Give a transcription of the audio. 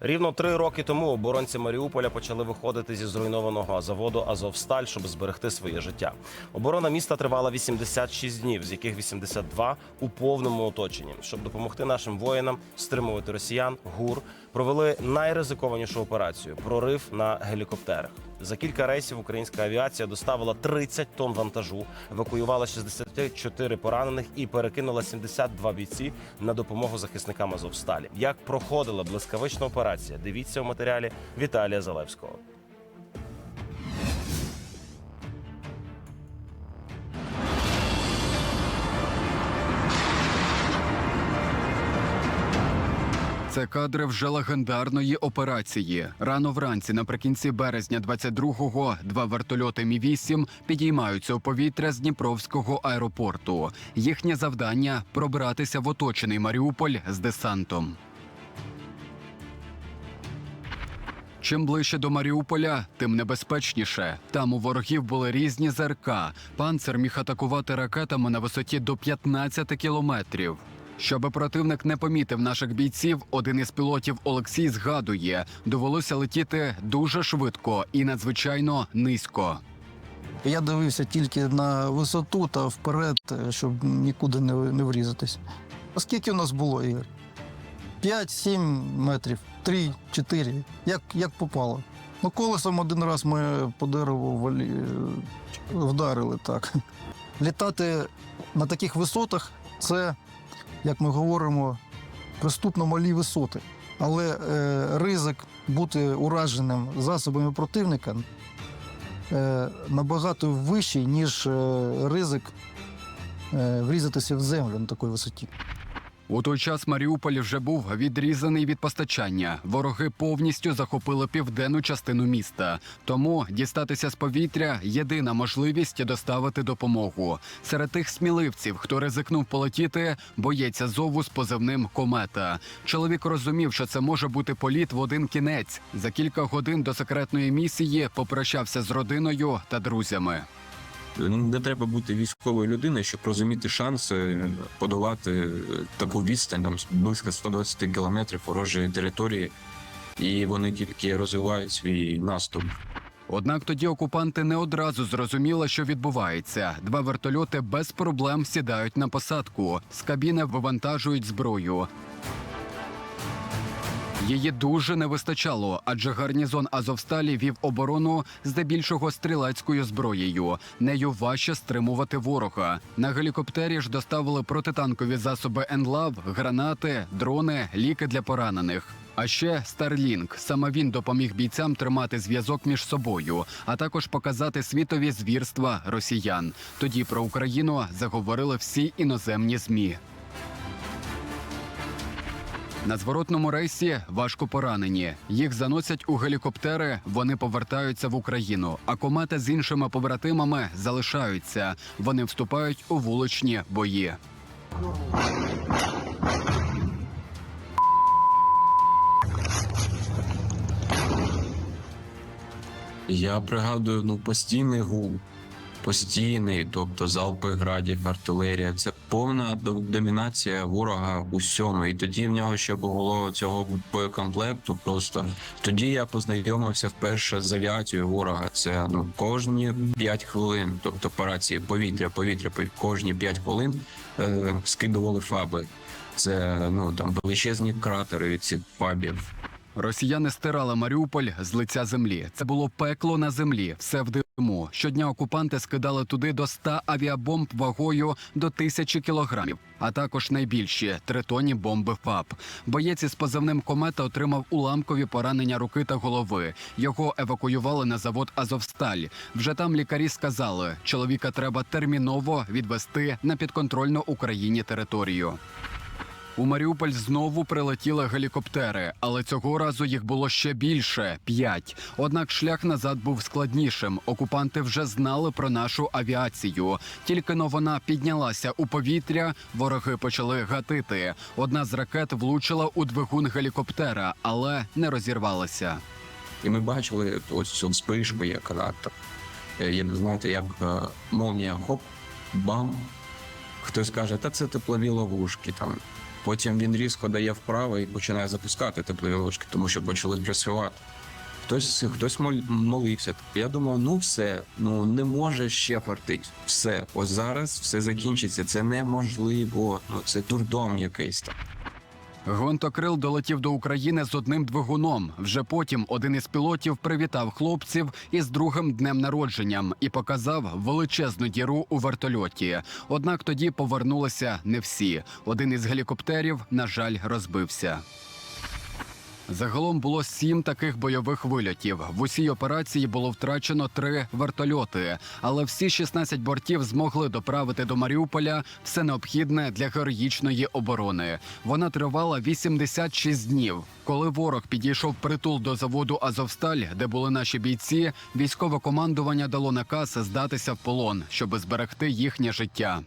Рівно три роки тому оборонці Маріуполя почали виходити зі зруйнованого заводу Азовсталь, щоб зберегти своє життя. Оборона міста тривала 86 днів, з яких 82 у повному оточенні. Щоб допомогти нашим воїнам стримувати росіян, гур провели найризикованішу операцію прорив на гелікоптерах. За кілька рейсів українська авіація доставила 30 тонн вантажу, евакуювала 64 поранених і перекинула 72 бійці на допомогу захисникам Азовсталі. Як проходила блискавична операція? Дивіться у матеріалі Віталія Залевського. Це кадри вже легендарної операції. Рано вранці, наприкінці березня 22-го, два вертольоти Мі 8 підіймаються у повітря з Дніпровського аеропорту. Їхнє завдання пробратися в оточений Маріуполь з десантом. Чим ближче до Маріуполя, тим небезпечніше. Там у ворогів були різні ЗРК. Панцер міг атакувати ракетами на висоті до 15 кілометрів. Щоби противник не помітив наших бійців, один із пілотів Олексій згадує, довелося летіти дуже швидко і надзвичайно низько. Я дивився тільки на висоту та вперед, е, щоб нікуди не, не врізатись. А скільки у нас було, Ігор? 5-7 метрів, 3, 4, як, як попало. Ну, колесом один раз ми по дереву валі... е, вдарили так. Літати на таких висотах це, як ми говоримо, приступно малі висоти. Але е, ризик бути ураженим засобами противника е, набагато вищий, ніж е, ризик е, врізатися в землю на такій висоті. У той час Маріуполь вже був відрізаний від постачання. Вороги повністю захопили південну частину міста. Тому дістатися з повітря єдина можливість доставити допомогу. Серед тих сміливців, хто ризикнув полетіти, боєць зову з позивним комета. Чоловік розумів, що це може бути політ в один кінець. За кілька годин до секретної місії попрощався з родиною та друзями. Ну, Не треба бути військовою людиною, щоб розуміти шанси подолати таку відстань, там близько 120 кілометрів ворожої території, і вони тільки розвивають свій наступ. Однак тоді окупанти не одразу зрозуміли, що відбувається. Два вертольоти без проблем сідають на посадку. З кабіни вивантажують зброю. Її дуже не вистачало, адже гарнізон Азовсталі вів оборону здебільшого стрілецькою зброєю. Нею важче стримувати ворога. На гелікоптері ж доставили протитанкові засоби «Енлав», гранати, дрони, ліки для поранених. А ще Старлінг. Саме він допоміг бійцям тримати зв'язок між собою, а також показати світові звірства росіян. Тоді про Україну заговорили всі іноземні змі. На зворотному рейсі важко поранені. Їх заносять у гелікоптери. Вони повертаються в Україну. А комета з іншими побратимами залишаються. Вони вступають у вуличні бої. Я пригадую ну постійний гул, постійний, тобто залпи градів, артилерія. Це повна домінація ворога у всьому. І тоді в нього ще було цього боєкомплекту. Просто тоді я познайомився вперше з авіацією ворога. Це ну кожні 5 хвилин, тобто по рації повітря, повітря, кожні 5 хвилин е, скидували фаби. Це ну там величезні кратери від цих фабів. Росіяни стирали Маріуполь з лиця землі. Це було пекло на землі, все в диму. Щодня окупанти скидали туди до 100 авіабомб вагою до тисячі кілограмів, а також найбільші тритонні бомби ФАП. Боєць із позивним комета отримав уламкові поранення руки та голови. Його евакуювали на завод Азовсталь. Вже там лікарі сказали, чоловіка треба терміново відвести на підконтрольну Україні територію. У Маріуполь знову прилетіли гелікоптери, але цього разу їх було ще більше п'ять. Однак шлях назад був складнішим. Окупанти вже знали про нашу авіацію. Тільки но вона піднялася у повітря, вороги почали гатити. Одна з ракет влучила у двигун гелікоптера, але не розірвалася. І ми бачили ось цю вспишку, як реактор. Е, Я не знаєте, як е, молнія хоп, бам. Хтось каже, та це теплові ловушки там. Потім він різко дає вправо і починає запускати теплові ложки, тому що почали працювати. Хтось, хтось молився. Я думав, ну все, ну не може ще фартить. Все, ось зараз все закінчиться. Це неможливо. Ну це дурдом якийсь там. Гвинтокрил долетів до України з одним двигуном. Вже потім один із пілотів привітав хлопців із другим днем народженням і показав величезну діру у вертольоті. Однак тоді повернулися не всі. Один із гелікоптерів, на жаль, розбився. Загалом було сім таких бойових вильотів. В усій операції було втрачено три вертольоти, але всі 16 бортів змогли доправити до Маріуполя все необхідне для героїчної оборони. Вона тривала 86 днів. Коли ворог підійшов притул до заводу Азовсталь, де були наші бійці, військове командування дало наказ здатися в полон, щоб зберегти їхнє життя.